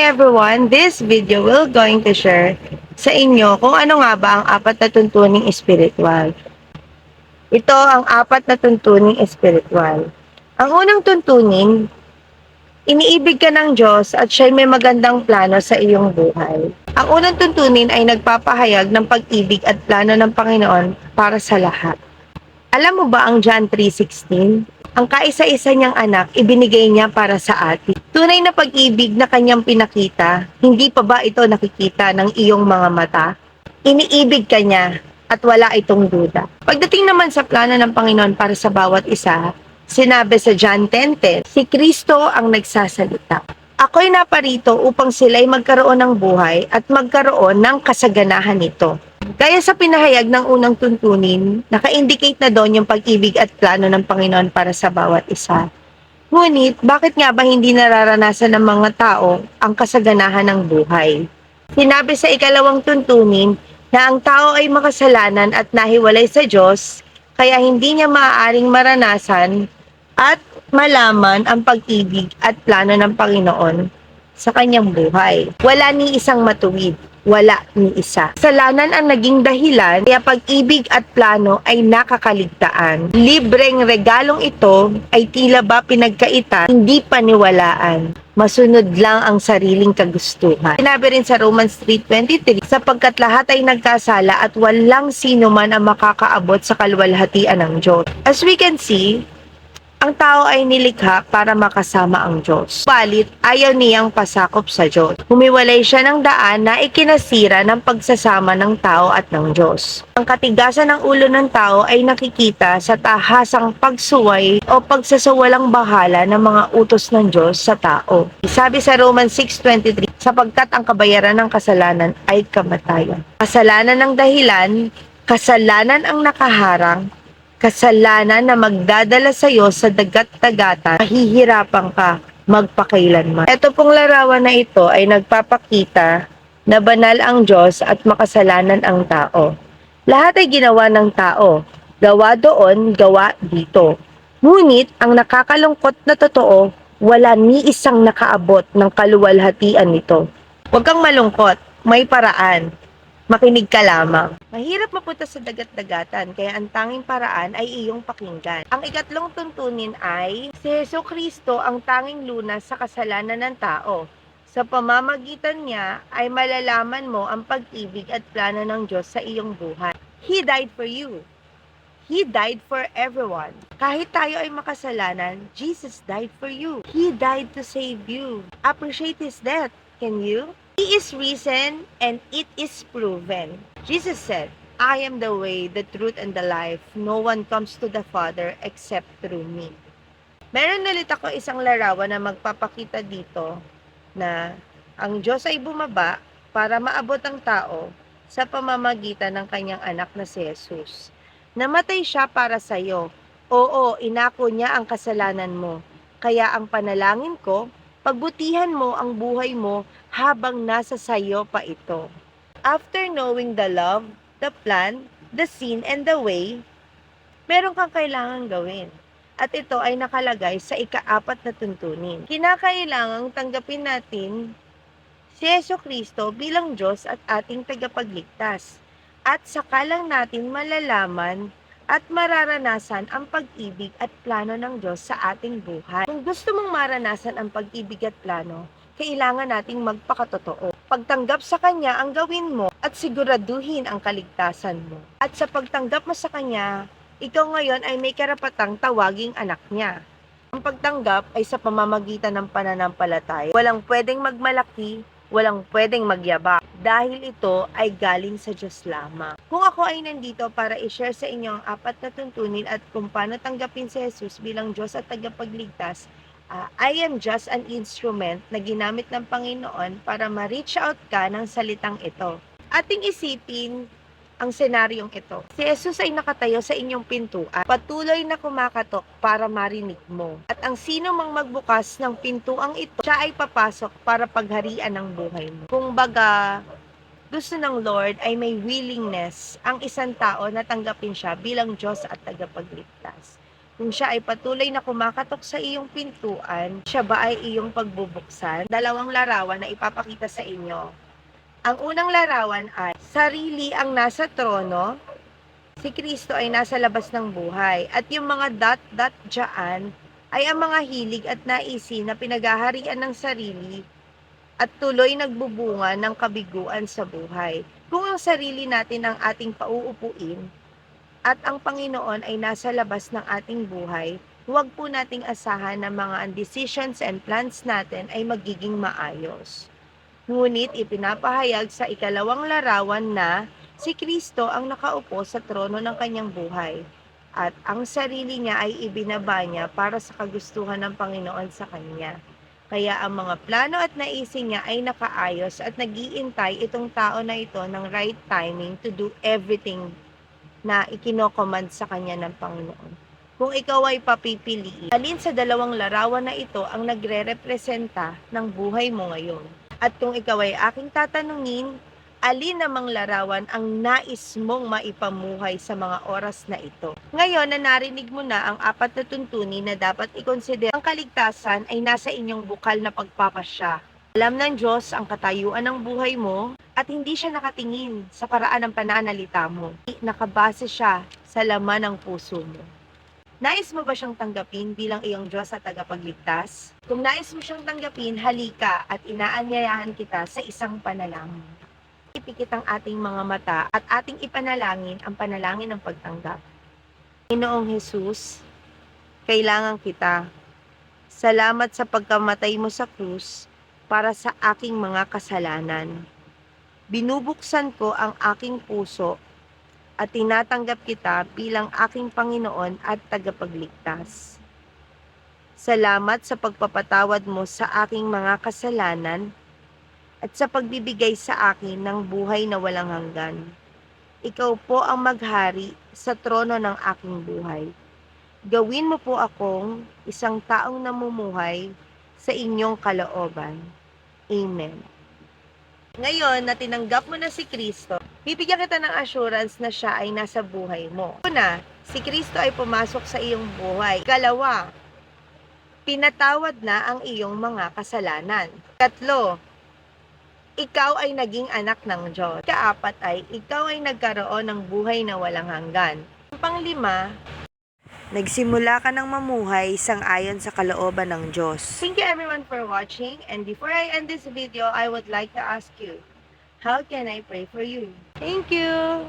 Everyone! This video will going to share sa inyo kung ano nga ba ang apat na tuntuning espiritual. Ito ang apat na tuntuning espiritual. Ang unang tuntunin, iniibig ka ng Diyos at siya'y may magandang plano sa iyong buhay. Ang unang tuntunin ay nagpapahayag ng pag-ibig at plano ng Panginoon para sa lahat. Alam mo ba ang John 3.16? Ang kaisa-isa niyang anak, ibinigay niya para sa atin. Tunay na pag-ibig na kanyang pinakita, hindi pa ba ito nakikita ng iyong mga mata? Iniibig ka niya at wala itong duda. Pagdating naman sa plano ng Panginoon para sa bawat isa, sinabi sa John 10.10, si Kristo ang nagsasalita. Ako'y naparito upang sila'y magkaroon ng buhay at magkaroon ng kasaganahan nito. Kaya sa pinahayag ng unang tuntunin, naka-indicate na doon yung pag-ibig at plano ng Panginoon para sa bawat isa. Ngunit, bakit nga ba hindi nararanasan ng mga tao ang kasaganahan ng buhay? Sinabi sa ikalawang tuntunin na ang tao ay makasalanan at nahiwalay sa Diyos, kaya hindi niya maaaring maranasan at malaman ang pag-ibig at plano ng Panginoon sa kanyang buhay. Wala ni isang matuwid, wala ni isa. Kasalanan ang naging dahilan, kaya pag-ibig at plano ay nakakaligtaan. Libreng regalong ito ay tila ba pinagkaitan, hindi paniwalaan. Masunod lang ang sariling kagustuhan. Sinabi rin sa Romans 3.23, sapagkat lahat ay nagkasala at walang sino man ang makakaabot sa kalwalhatian ng Diyos. As we can see, ang tao ay nilikha para makasama ang Diyos. Balit, ayaw niyang pasakop sa Diyos. Humiwalay siya ng daan na ikinasira ng pagsasama ng tao at ng Diyos. Ang katigasan ng ulo ng tao ay nakikita sa tahasang pagsuway o pagsasawalang bahala ng mga utos ng Diyos sa tao. Sabi sa Romans 6.23, sapagkat ang kabayaran ng kasalanan ay kamatayan. Kasalanan ng dahilan, kasalanan ang nakaharang, kasalanan na magdadala sa iyo sa dagat-dagatan, mahihirapan ka magpakailanman. Ito pong larawan na ito ay nagpapakita na banal ang Diyos at makasalanan ang tao. Lahat ay ginawa ng tao. Gawa doon, gawa dito. Ngunit, ang nakakalungkot na totoo, wala ni isang nakaabot ng kaluwalhatian nito. Huwag kang malungkot, may paraan makinig ka lamang. Mahirap mapunta sa dagat-dagatan, kaya ang tanging paraan ay iyong pakinggan. Ang ikatlong tuntunin ay, si Yeso Kristo ang tanging lunas sa kasalanan ng tao. Sa pamamagitan niya ay malalaman mo ang pag-ibig at plano ng Diyos sa iyong buhay. He died for you. He died for everyone. Kahit tayo ay makasalanan, Jesus died for you. He died to save you. Appreciate His death. Can you? He is risen and it is proven. Jesus said, I am the way, the truth, and the life. No one comes to the Father except through me. Meron ulit ako isang larawan na magpapakita dito na ang Diyos ay bumaba para maabot ang tao sa pamamagitan ng kanyang anak na si Jesus. Namatay siya para sa iyo. Oo, inako niya ang kasalanan mo. Kaya ang panalangin ko, pagbutihan mo ang buhay mo habang nasa sayo pa ito. After knowing the love, the plan, the sin, and the way, meron kang kailangan gawin. At ito ay nakalagay sa ikaapat na tuntunin. Kinakailangang tanggapin natin si Yeso Kristo bilang Diyos at ating tagapagligtas. At saka lang natin malalaman at mararanasan ang pag-ibig at plano ng Diyos sa ating buhay. Kung gusto mong maranasan ang pag-ibig at plano, kailangan nating magpakatotoo. Pagtanggap sa Kanya ang gawin mo at siguraduhin ang kaligtasan mo. At sa pagtanggap mo sa Kanya, ikaw ngayon ay may karapatang tawaging anak niya. Ang pagtanggap ay sa pamamagitan ng pananampalataya. Walang pwedeng magmalaki, walang pwedeng magyaba dahil ito ay galing sa Diyos lamang. Kung ako ay nandito para i-share sa inyo ang apat na tuntunin at kung paano tanggapin si Jesus bilang Diyos at tagapagligtas, uh, I am just an instrument na ginamit ng Panginoon para ma-reach out ka ng salitang ito. Ating isipin ang senaryong ito. Si Jesus ay nakatayo sa inyong pintuan, patuloy na kumakatok para marinig mo. At ang sino mang magbukas ng pintuang ito, siya ay papasok para pagharian ng buhay mo. Kung baga, gusto ng Lord ay may willingness ang isang tao na tanggapin siya bilang Diyos at tagapagligtas. Kung siya ay patuloy na kumakatok sa iyong pintuan, siya ba ay iyong pagbubuksan? Dalawang larawan na ipapakita sa inyo. Ang unang larawan ay sarili ang nasa trono, si Kristo ay nasa labas ng buhay. At yung mga dot-dot dyan ay ang mga hilig at naisi na pinagaharian ng sarili at tuloy nagbubunga ng kabiguan sa buhay. Kung ang sarili natin ang ating pauupuin at ang Panginoon ay nasa labas ng ating buhay, huwag po nating asahan na mga decisions and plans natin ay magiging maayos. Ngunit ipinapahayag sa ikalawang larawan na si Kristo ang nakaupo sa trono ng kanyang buhay at ang sarili niya ay ibinaba niya para sa kagustuhan ng Panginoon sa kanya. Kaya ang mga plano at naising niya ay nakaayos at nagiintay itong tao na ito ng right timing to do everything na ikinocommand sa kanya ng Panginoon. Kung ikaw ay papipiliin, alin sa dalawang larawan na ito ang nagre-representa ng buhay mo ngayon? At kung ikaw ay aking tatanungin, alin namang larawan ang nais mong maipamuhay sa mga oras na ito? Ngayon na narinig mo na ang apat na tuntunin na dapat ikonsider, ang kaligtasan ay nasa inyong bukal na pagpapasya. Alam ng Diyos ang katayuan ng buhay mo at hindi siya nakatingin sa paraan ng pananalita mo. Nakabase siya sa laman ng puso mo. Nais mo ba siyang tanggapin bilang iyong Diyos at tagapagligtas? Kung nais mo siyang tanggapin, halika at inaanyayahan kita sa isang panalangin. Ipikit ang ating mga mata at ating ipanalangin ang panalangin ng pagtanggap. Panginoong Jesus, kailangan kita. Salamat sa pagkamatay mo sa krus para sa aking mga kasalanan. Binubuksan ko ang aking puso at tinatanggap kita bilang aking Panginoon at tagapagligtas. Salamat sa pagpapatawad mo sa aking mga kasalanan at sa pagbibigay sa akin ng buhay na walang hanggan. Ikaw po ang maghari sa trono ng aking buhay. Gawin mo po akong isang taong namumuhay sa inyong kalooban. Amen. Ngayon na tinanggap mo na si Kristo, bibigyan kita ng assurance na siya ay nasa buhay mo. Una, si Kristo ay pumasok sa iyong buhay. Kalawa, pinatawad na ang iyong mga kasalanan. Katlo, ikaw ay naging anak ng Diyos. Kaapat ay, ikaw ay nagkaroon ng buhay na walang hanggan. Panglima, Nagsimula ka ng mamuhay sang-ayon sa kalooban ng Diyos. Thank you everyone for watching and before I end this video, I would like to ask you, how can I pray for you? Thank you!